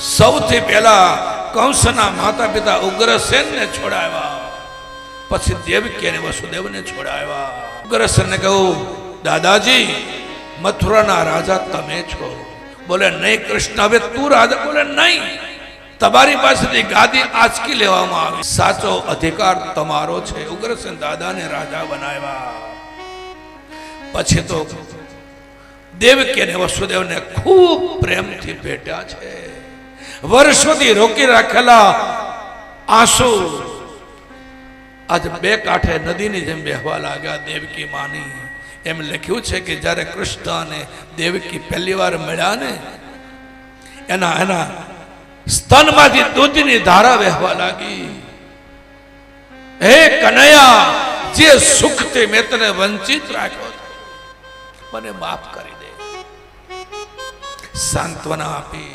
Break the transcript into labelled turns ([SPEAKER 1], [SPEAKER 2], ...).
[SPEAKER 1] સૌથી પહેલા કંસના માતા પિતા ઉગ્રસેનને છોડાવ્યા. પછી દેવકી અને વસુદેવને છોડાવ્યા. ઉગ્રસેનને કહ્યું, દાદાજી, મથુરાના રાજા તમે છો. બોલે, નહીં કૃષ્ણ, હવે તું રાજા બોલે, નહીં. તમારી પાસેથી ગાદી આંચકી લેવામાં આવી. સાચો અધિકાર તમારો છે. ઉગ્રસેન દાદાને રાજા બનાવ્યા. પછી તો દેવકી અને વસુદેવને ખૂબ પ્રેમથી ભેટ્યા છે. વર્ષોથી રોકી રાખેલા આંસુ આજે બે કાંઠે નદીની જેમ બેહવા લાગ્યા, દેવકી માની. એમ લખ્યું છે કે જ્યારે કૃષ્ણ અને દેવકી પહેલી વાર મળ્યા ને, એના એના સ્તનમાંથી દૂધની ધારા વહેવા લાગી. હે કનૈયા, જે સુખથી મેં તને વંચિત રાખ્યો મને માફ કરી દે. સાંત્વના આપી